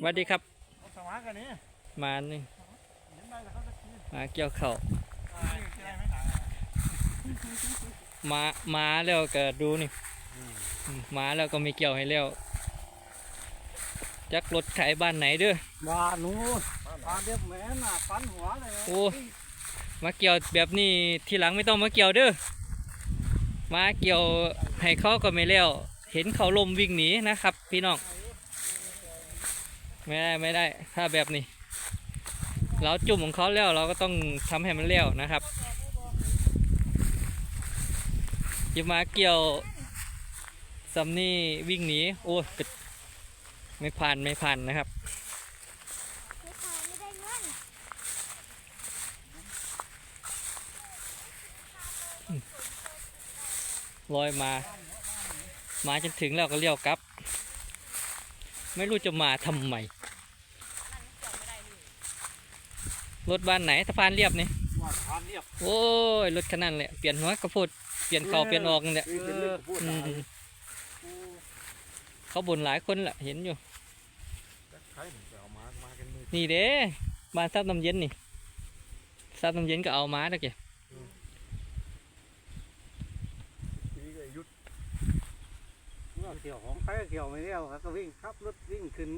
สวัสดีครับเอาสมากันนี่มานี่เห็นได้แล้วเขาจะกินมาเกี่ยวข้าวอ่ากินอะไรไหมมามาแล้วก็ดูนี่มาแล้วก็มีเกี่ยวให้แล้วจักรถไถบ้านไหนเด้อว่านู้นพาเด็บแม่น่ะปันหัวเลยโอ้มาเกี่ยวแบบนี้ทีหลังไม่ต้องมาเกี่ยวเด้อมาเกี่ยวให้เขาก็ไม่แล้ว เห็นเขาลมวิ่งหนีนะครับ พี่น้อง ไม่ได้ไม่ได้ ถ้าแบบนี้ เราจุ่มของเขาแล้วเราก็ต้องทำให้มันเลี้ยวนะครับย่ามาเกี่ยวซัมนี่วิ่งหนีโอ้ยไม่ผ่านไม่ผ่านนะครับลอยมา มาจนถึงแล้วก็เลี้ยวกลับ ไม่รู้จะมาทำไมรถบ้านไหนสะพานเรียบนี่ว่าทานเรียบโอ้ยรถคันนั้นแหละเปลี่ยนหัวกระพุดเปลี่ยนเขาเปลี่ยนออกนั่นแหละเอออืมเขาบ่นหลายคนแหละเห็นอยู่ใครถึงจะเอามามากันมือนี่เด้บ้านซับน้ำเย็นนี่ซับน้ำเย็นก็เอามาตะเกีย ปีก็ยุด เกี่ยวของใครเกี่ยวไม่เรียวครับก็วิ่งขับรถวิ่งขึ้น